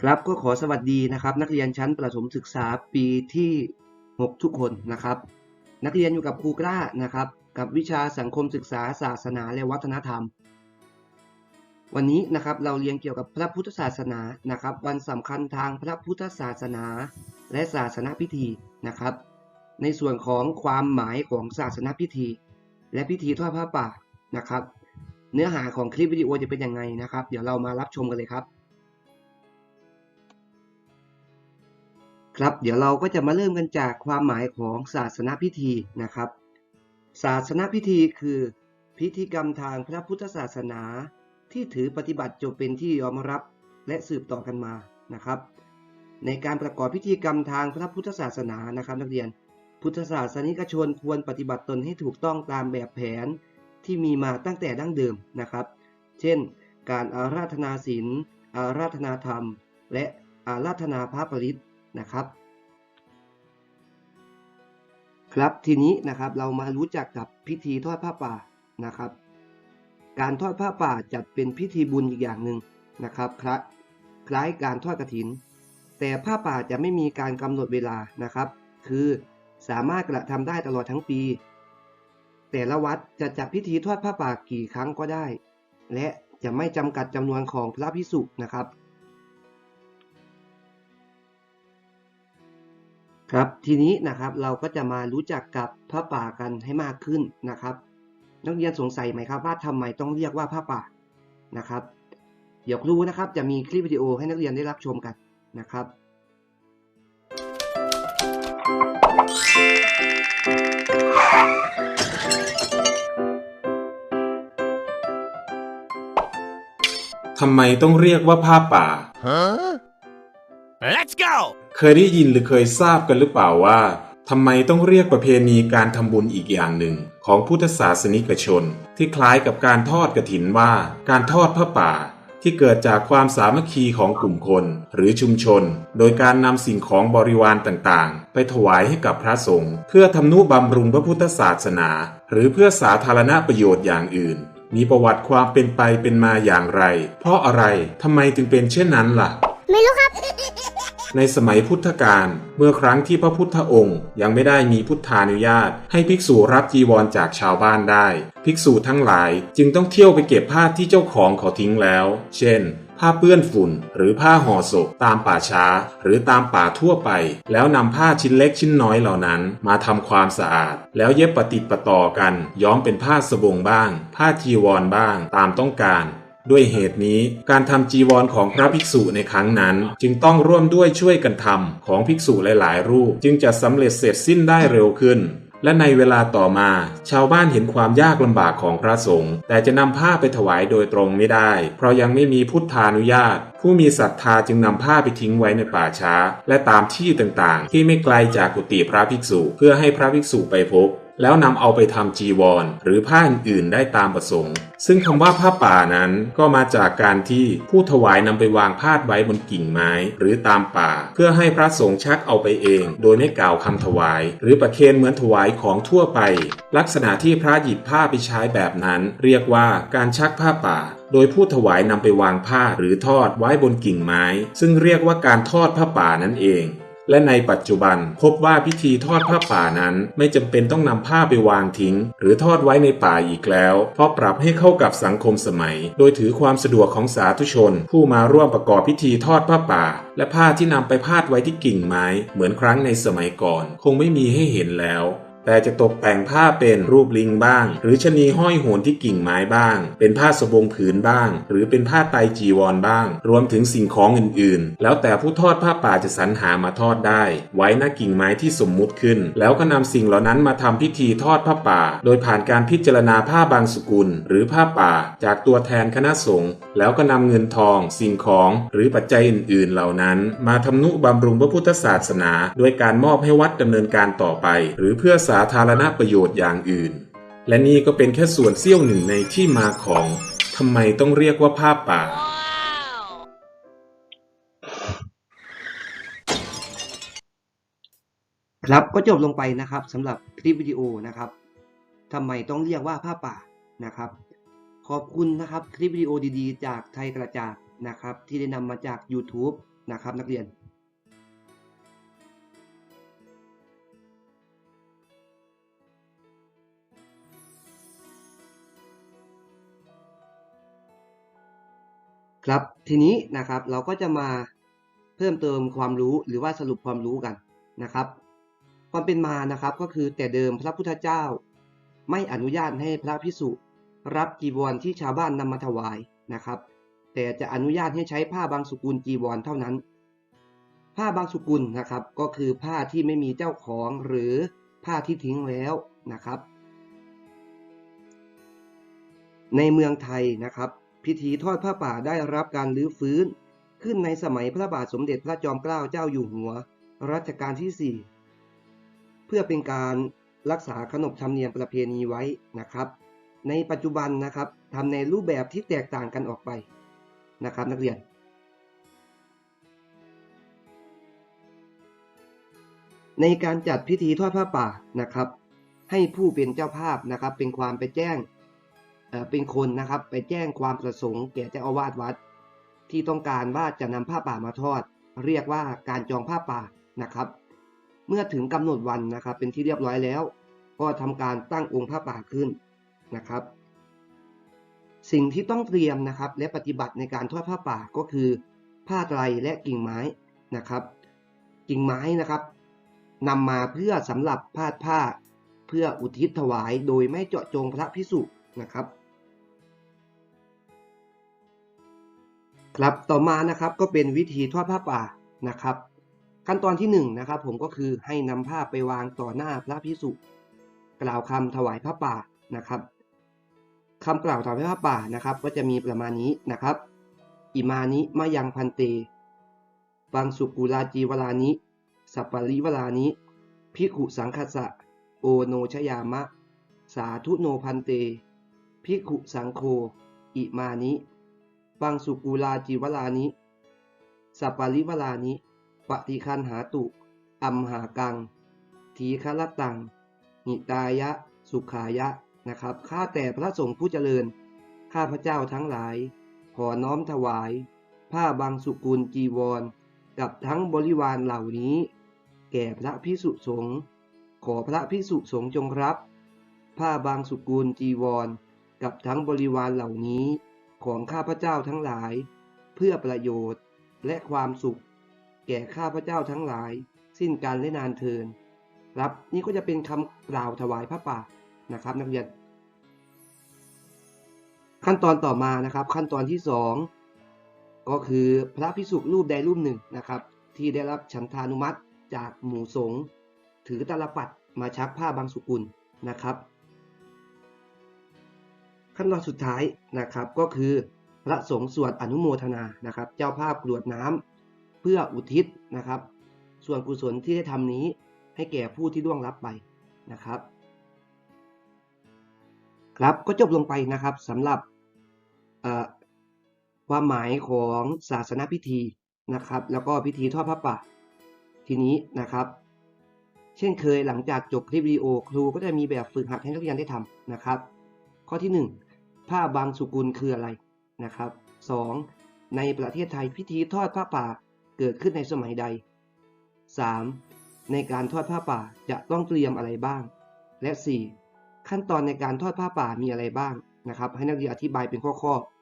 ครับก็ขอสวัสดีนะครับ นักเรียนชั้นประถมศึกษาปีที่ 6 ทุกคนนะครับ นักเรียนอยู่กับครูกล้านะครับ กับวิชาสังคมศึกษาศาสนาและวัฒนธรรม วันนี้นะครับเราเรียนเกี่ยวกับพระพุทธศาสนานะครับ วันสำคัญทางพระพุทธศาสนา และศาสนาพิธีนะครับ ในส่วนของความหมายของศาสนาพิธี และพิธีทอดผ้าป่านะครับ เนื้อหาของคลิปวิดีโอจะเป็นยังไงนะครับ เดี๋ยวเรามารับชมกันเลยครับ ครับเดี๋ยวเราก็จะมาเริ่มกันจากความหมายของศาสนาพิธีนะครับ ศาสนาพิธีคือ พิธีกรรมทางพระพุทธศาสนา ที่ถือปฏิบัติจนเป็นที่ยอมรับและสืบต่อกันมานะครับ ในการประกอบพิธีกรรมทางพระพุทธศาสนานะครับนักเรียน พุทธศาสนิกชนควรปฏิบัติตนให้ถูกต้องตามแบบแผนที่มีมาตั้งแต่ดั้งเดิมนะครับ เช่น การอาราธนาศีลอาราธนาธรรม และอาราธนาพระปริต นะครับ ครับทีนี้นะครับเรามารู้จักกับพิธีทอดผ้าป่านะครับ การทอดผ้าป่าจัดเป็นพิธีบุญอีกอย่างหนึ่งนะครับคล้ายคล้ายการทอดกฐิน แต่ผ้าป่าจะไม่มีการกำหนดเวลานะครับ คือสามารถกระทำได้ตลอดทั้งปี แต่ละวัดจะจัดพิธีทอดผ้าป่ากี่ครั้งก็ได้ และจะไม่จำกัดจำนวนของพระพิสุนะครับ ครับทีนี้นะครับเราก็จะมารู้จักกับผ้าป่ากันให้มากขึ้นนะครับ นักเรียนสงสัยไหมครับว่าทำไมต้องเรียกว่าผ้าป่านะครับ เดี๋ยวครูนะครับจะมีคลิปวิดีโอให้นักเรียนได้รับชมกันนะครับทำไมต้องเรียกว่าผ้าป่า Let's go! เคยได้ยินหรือเคยทราบกันหรือเปล่าว่าทำไมต้องเรียกประเพณีการทำบุญอีกอย่างหนึ่ง ของพุทธศาสนิกชน ที่คล้ายกับการทอดกระถินว่า การทอดผ้าป่า ที่เกิดจากความสามัคคีของกลุ่มคน หรือชุมชน โดยการนำสิ่งของบริวารต่างๆ ไปถวายให้กับพระสงฆ์เพื่อทำนุบำรุงพระพุทธศาสนา หรือเพื่อสาธารณประโยชน์อย่างอื่น มีประวัติความเป็นไปเป็นมาอย่างไร เพราะอะไรทำไมจึงเป็นเช่นนั้นล่ะ ไม่รู้ครับ ในสมัยพุทธกาลเมื่อครั้งที่พระพุทธองค์ ยังไม่ได้มีพุทธานุญาต ให้ภิกษุรับจีวรจากชาวบ้านได้ ภิกษุทั้งหลายจึงต้องเที่ยวไปเก็บผ้าที่เจ้าของเขาทิ้งแล้ว เช่นผ้าเปื้อนฝุ่น หรือผ้าห่อศพตามป่าช้า หรือตามป่าทั่วไป แล้วนำผ้าชิ้นเล็กชิ้นน้อยเหล่านั้น มาทำความสะอาด แล้วเย็บปะติดปะต่อกัน ย้อมเป็นผ้าสบงบ้าง ผ้าจีวรบ้าง ตามต้องการ ด้วยเหตุนี้การทำจีวรของพระภิกษุในครั้งนั้น จึงต้องร่วมด้วยช่วยกันทำของภิกษุหลาย ๆ รูป จึงจะสำเร็จเสร็จสิ้นได้เร็วขึ้นและในเวลาต่อมา ชาวบ้านเห็นความยากลำบากของพระสงฆ์แต่จะนำผ้าไปถวายโดยตรงไม่ได้ เพราะยังไม่มีพุทธานุญาต ผู้มีศรัทธาจึงนำผ้าไปทิ้งไว้ในป่าช้า และตามที่ต่างๆ ที่ไม่ไกลจากกุฏิพระภิกษุ เพื่อให้พระภิกษุไปพบ แล้วนำเอาไปทำจีวร หรือผ้าอื่นๆได้ตามประสงค์ ซึ่งคำว่าผ้าป่านั้นก็มาจากการที่ผู้ถวายนำไปวางพาดไว้บนกิ่งไม้ หรือตามป่า เพื่อให้พระสงฆ์ชักเอาไปเอง โดยไม่กล่าวคำถวาย หรือประเคนเหมือนถวายของทั่วไป ลักษณะที่พระหยิบผ้าไปใช้แบบนั้น เรียกว่าการชักผ้าป่าโดยผู้ถวายนำไปวางผ้าหรือทอดไว้บนกิ่งไม้ ซึ่งเรียกว่าการทอดผ้าป่านั่นเอง และในปัจจุบันพบว่าพิธีทอดผ้าป่านั้น ไม่จำเป็นต้องนำผ้าไปวางทิ้ง หรือทอดไว้ในป่าอีกแล้ว เพราะปรับให้เข้ากับสังคมสมัย โดยถือความสะดวกของสาธุชน ผู้มาร่วมประกอบพิธีทอดผ้าป่า และผ้าที่นำไปพาดไว้ที่กิ่งไม้ เหมือนครั้งในสมัยก่อน คงไม่มีให้เห็นแล้ว แต่จะตกแต่งผ้าเป็นรูปลิงบ้าง หรือชะนีห้อยโหนที่กิ่งไม้บ้าง เป็นผ้าสบงผืนบ้าง หรือเป็นผ้าไตจีวรบ้าง รวมถึงสิ่งของอื่นๆ แล้วแต่ผู้ทอดผ้าป่าจะสรรหามาทอดได้ ไว้หน้ากิ่งไม้ที่สมมุติขึ้น แล้วก็นำสิ่งเหล่านั้นมาทำพิธีทอดผ้าป่า โดยผ่านการพิจารณาผ้าบางสกุล หรือผ้าป่า จากตัวแทนคณะสงฆ์แล้วก็นำเงินทอง สิ่งของหรือปัจจัยอื่น ๆ เหล่านั้น มาทำนุบำรุงพระพุทธศาสนาโดยการมอบให้วัดดำเนินการต่อไป หรือเพื่อสาาธารณประโยชน์อย่างอื่น และนี่ก็เป็นแค่ส่วนเสี้ยวหนึ่งในที่มาของทำไมต้องเรียกว่าผ้าป่า ครับก็จบลงไปนะครับสำหรับคลิปวิดีโอนะครับทำไมต้องเรียกว่าผ้าป่านะครับ ขอบคุณนะครับคลิปวิดีโอดีๆ จากไทยกระจาดนะครับ ที่ได้นำมาจาก YouTube นะครับนักเรียน ครับทีนี้นะครับเราก็จะมาเพิ่มเติมความรู้หรือว่าสรุปความรู้กันนะครับ ความเป็นมานะครับก็คือแต่เดิมพระพุทธเจ้า ไม่อนุญาตให้พระพิสุรับจีวรที่ชาวบ้านนำมาถวายนะครับ แต่จะอนุญาตให้ใช้ผ้าบางสุกุลจีวรเท่านั้น ผ้าบางสุกุลนะครับ ก็คือผ้าที่ไม่มีเจ้าของหรือผ้าที่ทิ้งแล้วนะครับ ในเมืองไทยนะครับ พิธีทอดผ้าป่าได้รับการรื้อฟื้น ขึ้นในสมัยพระบาทสมเด็จพระจอมเกล้าเจ้าอยู่หัว รัชกาลที่ 4 เพื่อเป็นการรักษาขนบธรรมเนียมประเพณีไว้นะครับ ในปัจจุบันนะครับทำในรูปแบบที่แตกต่างกันออกไปนะครับนักเรียนในการจัดพิธีทอดผ้าป่านะครับ ให้ผู้เป็นเจ้าภาพนะครับ เป็นความไปแจ้ง เป็นคนนะครับไปแจ้งความประสงค์แก่เจ้าอาวาสวัด ที่ต้องการว่าจะนำผ้าป่ามาทอด เรียกว่าการจองผ้าป่านะครับ เมื่อถึงกำหนดวันนะครับ เป็นที่เรียบร้อยแล้ว ก็ทำการตั้งองค์ผ้าป่าขึ้นนะครับ สิ่งที่ต้องเตรียมนะครับ และปฏิบัติในการทอดผ้าป่าก็คือ ผ้าไตรและกิ่งไม้นะครับ กิ่งไม้นะครับนำมาเพื่อสำหรับพาดผ้า เพื่ออุทิศถวายโดยไม่เจาะจงพระพิสุนะครับ ครับต่อมานะครับก็เป็นวิธีทอดผ้าป่านะครับ ขั้นตอนที่1นงนะครับผมก็คือให้นำผ้าไปวางต่อหน้าพระพิสุกล่าวคำถวายผ้าป่านะครับคำกล่าวถวายผ้าป่านะครับ ก็จะมีประมาณนี้นะครับอิมานิมายังพันเตปังสุกุลาจีวลานิสัปปริวลานิพิขุสังคสะโอโนชยามะ สาธุโนพันเตพิขุสังโฆอิมานิ ปังสุกุลาจีวลานิ สัปปาริวลานิ ปฏิคันหาตุ อัมหากัง ทีฆลตังหิตายะ สุขายะ นะครับ ข้าแต่พระสงฆ์ผู้เจริญ ข้าพระเจ้าทั้งหลาย ขอน้อมถวาย ผ้าบางสุกุลจีวร กับทั้งบริวารเหล่านี้ แก่พระพิสุสงฆ์ ขอพระพิสุสงฆ์จงรับ ผ้าบางสุกุลจีวร กับทั้งบริวารเหล่านี้ ของข้าพเจ้าทั้งหลาย เพื่อประโยชน์และความสุข แก่ข้าพเจ้าทั้งหลาย สิ้นการและนานเทินครับนี่ก็จะเป็นคำกล่าวถวายพระป่านะครับ นักเรียน ขั้นตอนต่อมานะครับ ขั้นตอนที่สองก็คือพระพิสุรูปใดรูปหนึ่งนะครับ ที่ได้รับฉันทานุมัติจากหมู่สงฆ์ถือตาลปัดมาชักผ้าบางสุกุลนะครับ ขั้นตอนสุดท้ายนะครับก็คือพระสงฆ์สวดอนุโมทนานะครับ เจ้าภาพกรวดน้ำเพื่ออุทิศนะครับ ส่วนกุศลที่ได้ทำนี้ให้แก่ผู้ที่ล่วงลับไปนะครับ ครับก็จบลงไปนะครับสำหรับความหมายของศาสนพิธีนะครับ แล้วก็พิธีทอดผ้าป่าทีนี้นะครับ เช่นเคยหลังจากจบคลิปวิดีโอครูก็จะมีแบบฝึกหัดให้นักเรียนได้ทำนะครับ ข้อที่ 1 ผ้าบางสุกุลคืออะไรนะครับ 2. ในประเทศไทยพิธีทอดผ้าป่าเกิดขึ้นในสมัยใด 3. ในการทอดผ้าป่าจะต้องเตรียมอะไรบ้าง และ 4. ขั้นตอนในการทอดผ้าป่ามีอะไรบ้างนะครับ ให้นักเรียนอธิบายเป็นข้อๆ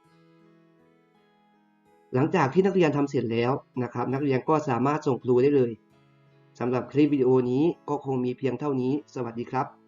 หลังจากที่นักเรียนทำเสร็จแล้วนะครับ นักเรียนก็สามารถส่งครูได้เลยสำหรับคลิปวิดีโอนี้ก็คงมีเพียงเท่านี้ สวัสดีครับ